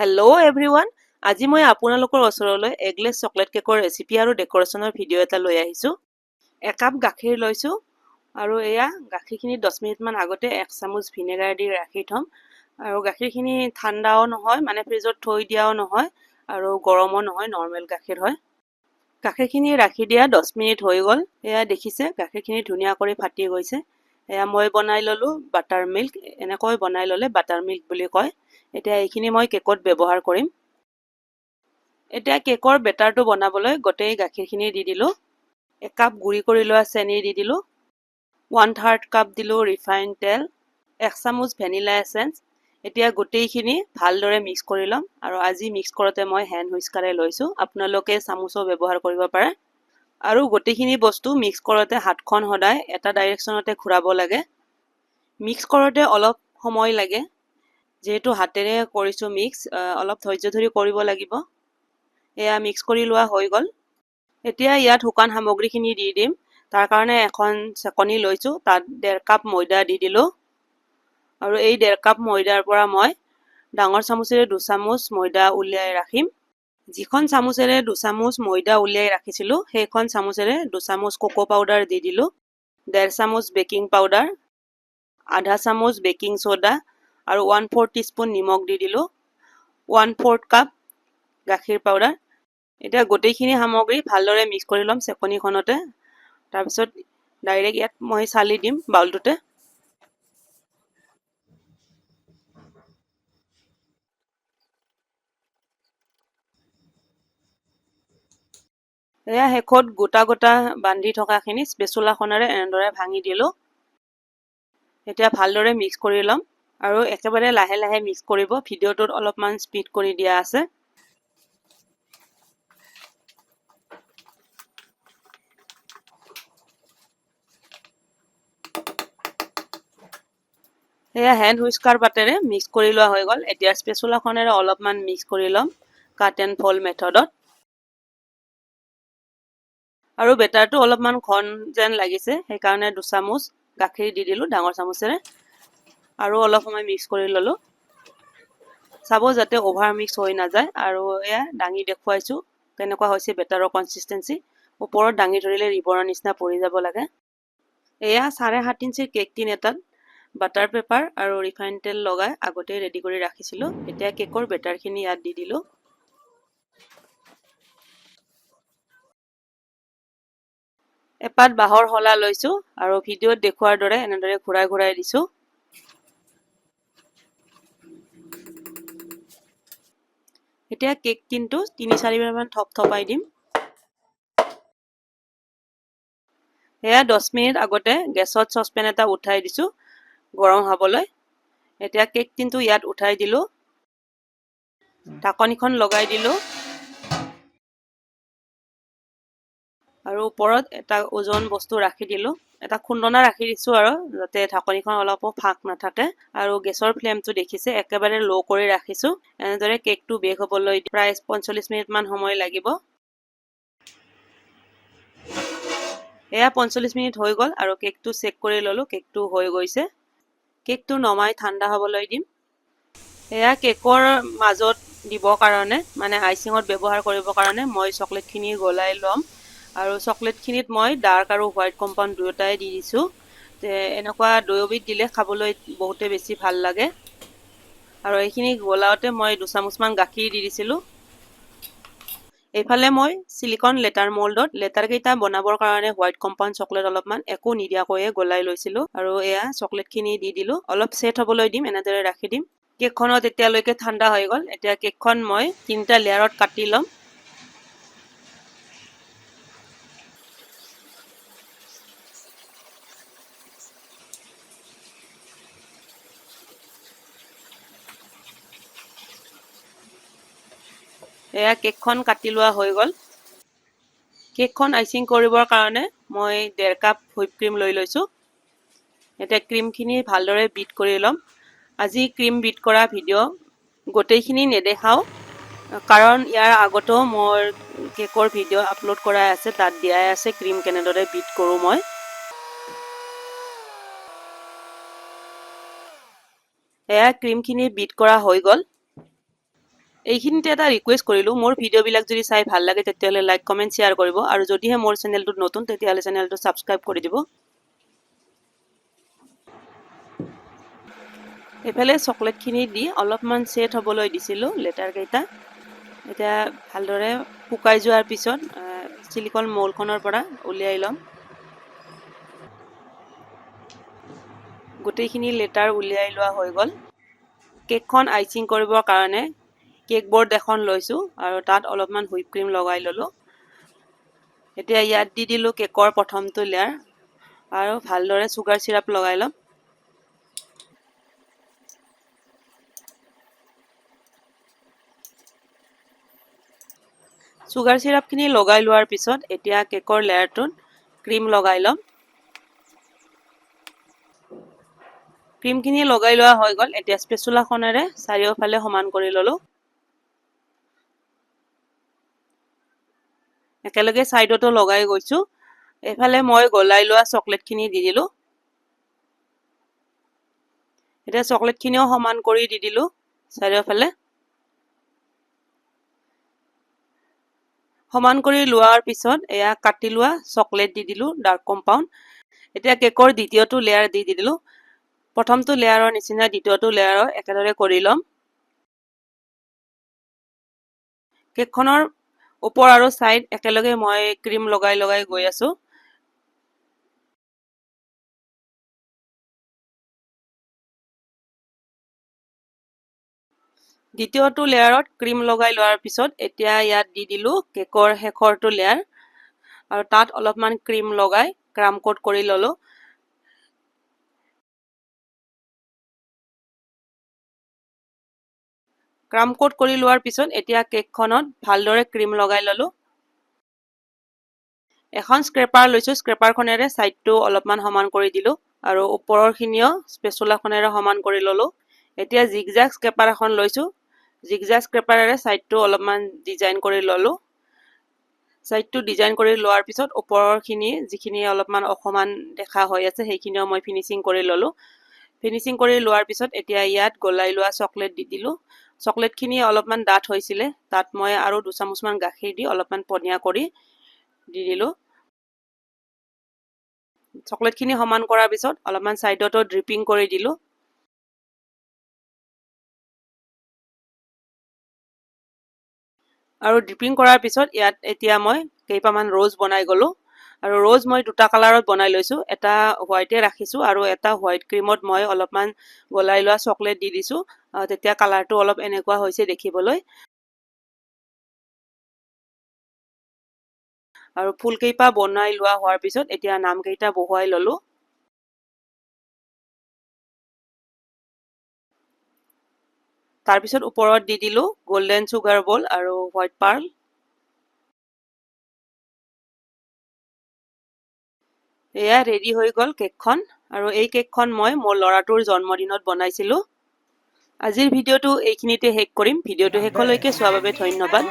Hello everyone আজি মই আপোনালোকৰ ওচৰলৈ এগলেছ চকলেট কেকৰ ৰেচিপি আৰু ডেক'ৰেশ্যনৰ ভিডিঅ' এটা লৈ আহিছোঁ। একাপ গাখীৰ লৈছোঁ আৰু এয়া গাখীৰখিনি দহ মিনিটমান আগতে এক চামুচ ভিনেগাৰ দি ৰাখি থ'ম। আৰু গাখীৰখিনি ঠাণ্ডাও নহয় মানে ফ্ৰিজত থৈ দিয়াও নহয় আৰু গৰমো নহয় নৰ্মেল গাখীৰ হয়। গাখীৰখিনি ৰাখি দিয়া দহ মিনিট হৈ গ'ল। এয়া দেখিছে গাখীৰখিনি ধুনীয়া কৰি ফাটি গৈছে। এয়া মই বনাই ল'লোঁ বাটাৰ মিল্ক এনেকৈ বনাই ল'লে বাটাৰ মিল্ক বুলি কয়। এতিয়া এইখিনি মই কেকত ব্যৱহাৰ কৰিম। এতিয়া কেকৰ বেটাৰটো বনাবলৈ গোটেই গাখীৰখিনি দি দিলোঁ। একাপ গুড়ি কৰি লোৱা চেনি দি দিলোঁ। ওৱান থাৰ্ড কাপ দিলোঁ ৰিফাইন তেল। এক চামুচ ভেনিলা এচেঞ্চ এতিয়া গোটেইখিনি ভালদৰে মিক্স কৰি ল'ম আৰু আজি মিক্স কৰোঁতে মই হেণ্ড হুইস্কাৰে লৈছোঁ। আপোনালোকে চামুচো ব্যৱহাৰ কৰিব পাৰে। আৰু গোটেইখিনি বস্তু মিক্স কৰোঁতে হাতখন সদায় এটা ডাইৰেকশ্যনতে ঘূৰাব লাগে। মিক্স কৰোঁতে অলপ সময় লাগে। যিহেতু হাতেৰে কৰিছোঁ মিক্স অলপ ধৈৰ্য ধৰি কৰিব লাগিব। এয়া মিক্স কৰি লোৱা হৈ গ'ল। এতিয়া ইয়াত শুকান সামগ্ৰীখিনি দি দিম। তাৰ কাৰণে এখন চেকনি লৈছোঁ। তাত ডেৰ কাপ ময়দা দি দিলোঁ। আৰু এই ডেৰ কাপ ময়দাৰ পৰা মই ডাঙৰ চামুচেৰে দুচামুচ ময়দা উলিয়াই ৰাখিম। যিখন চামুচেৰে দুচামুচ ময়দা উলিয়াই ৰাখিছিলোঁ সেইখন চামুচেৰে দুচামুচ কোকো পাউডাৰ দি দিলোঁ। ডেৰ চামুচ বেকিং পাউডাৰ। আধা চামুচ বেকিং ছ'ডা আৰু ওৱান ফ'ৰ টিস্পুন নিমখ দি দিলোঁ। ওৱান ফ'ৰ্থ কাপ গাখীৰ পাউডাৰ এতিয়া গোটেইখিনি সামগ্ৰী ভালদৰে মিক্স কৰি ল'ম চেকনিখনতে। তাৰপিছত ডাইৰেক্ট ইয়াত মই চালি দিম বাউলটোতে এয়া শেষত গোটা গোটা বান্ধি থকাখিনি স্পেচুলাখনেৰে এনেদৰে ভাঙি দিলোঁ। এতিয়া ভালদৰে মিক্স কৰি ল'ম। আৰু একেবাৰে লাহে লাহে মিক্স কৰিব। ভিডিঅ'টোত অলপমান স্পীড কৰি দিয়া আছে। এয়া হেণ্ড হুইস্কাৰ পাতেৰে মিক্স কৰি লোৱা হৈ গ'ল। এতিয়া স্পেচুলাখনেৰে অলপমান মিক্স কৰি ল'ম কাট এণ্ড ফল মেথডত আৰু বেটাৰটো অলপমান ঘন যেন লাগিছে সেইকাৰণে দুচামুচ গাখীৰ দি দিলোঁ ডাঙৰ চামুচেৰে। আৰু অলপ সময় মিক্স কৰি ল'লোঁ। চাব যাতে অভাৰ মিক্স হৈ নাযায় আৰু এয়া দাঙি দেখুৱাইছোঁ কেনেকুৱা হৈছে বেটাৰৰ কনচিষ্টেঞ্চি ওপৰত দাঙি ধৰিলে ৰিবনৰ নিচিনা পৰি যাব লাগে। এয়া চাৰে সাত ইঞ্চিৰ কেক টিন এটাত বাটাৰ পেপাৰ আৰু ৰিফাইন তেল লগাই আগতেই ৰেডি কৰি ৰাখিছিলোঁ। এতিয়া কেকৰ বেটাৰখিনি ইয়াত দি দিলোঁ। এপাত বাঁহৰ শলা লৈছোঁ আৰু ভিডিঅ'ত দেখুওৱাৰ দৰে এনেদৰে ঘূৰাই ঘূৰাই দিছোঁ। এতিয়া কেক টিনটো তিনি চাৰিবাৰমান থপথপাই দিম। এয়া দহ মিনিট আগতে গেছত চচপেন এটা উঠাই দিছোঁ গৰম হ'বলৈ। এতিয়া কেক টিনটো ইয়াত উঠাই দিলোঁ। ঢাকনিখন লগাই দিলোঁ। আৰু ওপৰত এটা ওজন বস্তু ৰাখি দিলোঁ। এটা খুন্দনা ৰাখি দিছোঁ আৰু যাতে ঢাকনিখন অলপো ফাঁক নাথাকে। আৰু গেছৰ ফ্লেমটো দেখিছে একেবাৰে ল' কৰি ৰাখিছোঁ। এনেদৰে কেকটো বেক হ'বলৈ প্ৰায় পঞ্চল্লিছ মিনিটমান সময় লাগিব। এয়া পঞ্চল্লিছ মিনিট হৈ গ'ল আৰু কেকটো চেক কৰি ল'লোঁ কেকটো হৈ গৈছে। কেকটো নমাই ঠাণ্ডা হ'বলৈ দিম। এয়া কেকৰ মাজত দিবৰ কাৰণে মানে আইচিঙত ব্যৱহাৰ কৰিবৰ কাৰণে মই চকলেটখিনি গলাই ল'ম। আৰু চকলেটখিনিত মই ডাৰ্ক আৰু হোৱাইট কম্পাউণ্ড দুয়োটাই দি দিছোঁ। এনেকুৱা দৈবিধ দিলে খাবলৈ বহুতে বেছি ভাল লাগে। আৰু এইখিনি গলাওতে মই দুচামুচমান গাখীৰ দি দিছিলোঁ। এইফালে মই চিলিকন লেটাৰ মল্ডত লেটাৰকেইটা বনাবৰ কাৰণে হোৱাইট কম্পাউণ্ড চকলেট অলপমান একো নিদিয়াকৈয়ে গলাই লৈছিলোঁ। আৰু এয়া চকলেটখিনি দি দিলোঁ। অলপ ছেট হ'বলৈ দিম এনেদৰে ৰাখি দিম। কেকখনত এতিয়ালৈকে ঠাণ্ডা হৈ গ'ল। এতিয়া কেকখন মই তিনিটা লেয়াৰত কাটি ল'ম। এয়া কেকখন কাটি লোৱা হৈ গ'ল। কেকখন আইচিং কৰিবৰ কাৰণে মই ডেৰ কাপ হুইপ ক্ৰীম লৈ লৈছোঁ। এতিয়া ক্ৰীমখিনি ভালদৰে বিট কৰি ল'ম। আজি ক্ৰীম বিট কৰা ভিডিঅ' গোটেইখিনি নেদেখাওঁ কাৰণ ইয়াৰ আগতেও মোৰ কেকৰ ভিডিঅ' আপলোড কৰাই আছে তাত দিয়াই আছে ক্ৰীম কেনেদৰে বিট কৰোঁ মই। এয়া ক্ৰীমখিনি বিট কৰা হৈ গ'ল। এইখিনিতে এটা ৰিকুৱেষ্ট কৰিলোঁ। মোৰ ভিডিঅ'বিলাক যদি চাই ভালো লাগে, তেতিয়াহ'লে লাইক কমেণ্ট শ্বেয়াৰ কৰিব। আৰু যদিহে মোৰ চেনেলটোত নতুন, তেতিয়াহ'লে চেনেলটো ছাবস্ক্ৰাইব কৰি দিব। এইফালে চকলেটখিনি দি অলপমান ছেট হ'বলৈ দিছিলোঁ লেটাৰকেইটা এতিয়া ভালদৰে শুকাই যোৱাৰ পিছত চিলিকন মৌলখনৰ পৰা উলিয়াই ল'ম। গোটেইখিনি লেটাৰ উলিয়াই লোৱা হৈ গ'ল। কেকখন আইচিং কৰিবৰ কাৰণে কেক বৰ্ড এখন লৈছোঁ আৰু তাত অলপমান হুইপ ক্ৰীম লগাই ল'লোঁ। এতিয়া ইয়াত দি দিলোঁ কেকৰ প্ৰথমটো লেয়াৰ আৰু ভালদৰে চুগাৰ চিৰাপ লগাই ল'ম। চুগাৰ চিৰাপখিনি লগাই লোৱাৰ পিছত এতিয়া কেকৰ লেয়াৰটোত ক্ৰীম লগাই ল'ম। ক্ৰীমখিনি লগাই লোৱা হৈ গ'ল এতিয়া স্পেচুলাখনেৰে চাৰিওফালে সমান কৰি ল'লোঁ। একেলগে ছাইডতো লগাই গৈছোঁ। এইফালে মই গলাই লোৱা চকলেটখিনি দি দিলোঁ। এতিয়া চকলেটখিনিও সমান কৰি দি দিলোঁ চাৰিওফালে। সমান কৰি লোৱাৰ পিছত এয়া কাটি লোৱা চকলেট দি দিলোঁ ডাৰ্ক কম্পাউণ্ড এতিয়া কেকৰ দ্বিতীয়টো লেয়াৰ দি দি দিলোঁ। প্ৰথমটো লেয়াৰৰ নিচিনা, দ্বিতীয়টো লেয়াৰৰ একেদৰে কৰি ল'ম। কেকখনৰ ওপৰ আৰু ছাইড একেলগে মই ক্ৰীম লগাই লগাই গৈ আছোঁ। দ্বিতীয়টো লেয়াৰত ক্ৰীম লগাই লোৱাৰ পিছত এতিয়া ইয়াত দি দিলোঁ কেকৰ শেষৰটো লেয়াৰ। আৰু তাত অলপমান ক্ৰীম লগাই ক্ৰাম কোট কৰি ল'লোঁ। ক্ৰাম কোট কৰি লোৱাৰ পিছত এতিয়া কেকখনত ভালদৰে ক্ৰীম লগাই ল'লোঁ। এখন স্ক্ৰেপাৰ লৈছোঁ স্ক্ৰেপাৰখনেৰে ছাইডটো অলপমান সমান কৰি দিলোঁ আৰু ওপৰৰখিনিও স্পেচুলাখনেৰে সমান কৰি ল'লোঁ। এতিয়া জিগজাগ স্ক্ৰেপাৰ এখন লৈছোঁ জিগজাগ স্ক্ৰেপাৰেৰে ছাইডটো অলপমান ডিজাইন কৰি ল'লোঁ। ছাইডটো ডিজাইন কৰি লোৱাৰ পিছত ওপৰৰখিনি যিখিনি অলপমান অসমান দেখা হৈ আছে সেইখিনিও মই ফিনিচিং কৰি ল'লোঁ। ফিনিচিং কৰি লোৱাৰ পিছত এতিয়া ইয়াত গলাই লোৱা চকলেট দি দিলোঁ। চকলেটখিনি অলপমান ডাঠ হৈছিলে তাত মই আৰু দুচামুচমান গাখীৰ দি অলপমান পনীয়া কৰি দি দিলোঁ। চকলেটখিনি সমান কৰাৰ পিছত অলপমান ছাইডতো ড্ৰিপিং কৰি দিলোঁ। আৰু ড্ৰিপিং কৰাৰ পিছত ইয়াত এতিয়া মই কেইটামান ৰ'জ বনাই গ'লোঁ। আৰু ৰ'জ মই দুটা কালাৰত বনাই লৈছোঁ। এটা হোৱাইটে ৰাখিছোঁ আৰু এটা হোৱাইট ক্ৰীমত মই অলপমান গলাই লোৱা চকলেট দি দিছোঁ। তেতিয়া কালাৰটো অলপ এনেকুৱা হৈছে দেখিবলৈ। আৰু ফুলকেইপা বনাই লোৱা হোৱাৰ পিছত এতিয়া নামকেইটা বহুৱাই ল'লোঁ। তাৰপিছত ওপৰত দি দিলোঁ গল্ডেন চুগাৰ বল আৰু হোৱাইট পাৰ্ল এয়া ৰেডি হৈ গ'ল কেকখন আৰু এই কেকখন মই মোৰ ল'ৰাটোৰ জন্মদিনত বনাইছিলোঁ। আজিৰ ভিডিঅ'টো এইখিনিতে শেষ কৰিম। ভিডিঅ'টো শেষলৈকে চোৱাৰ বাবে ধন্যবাদ।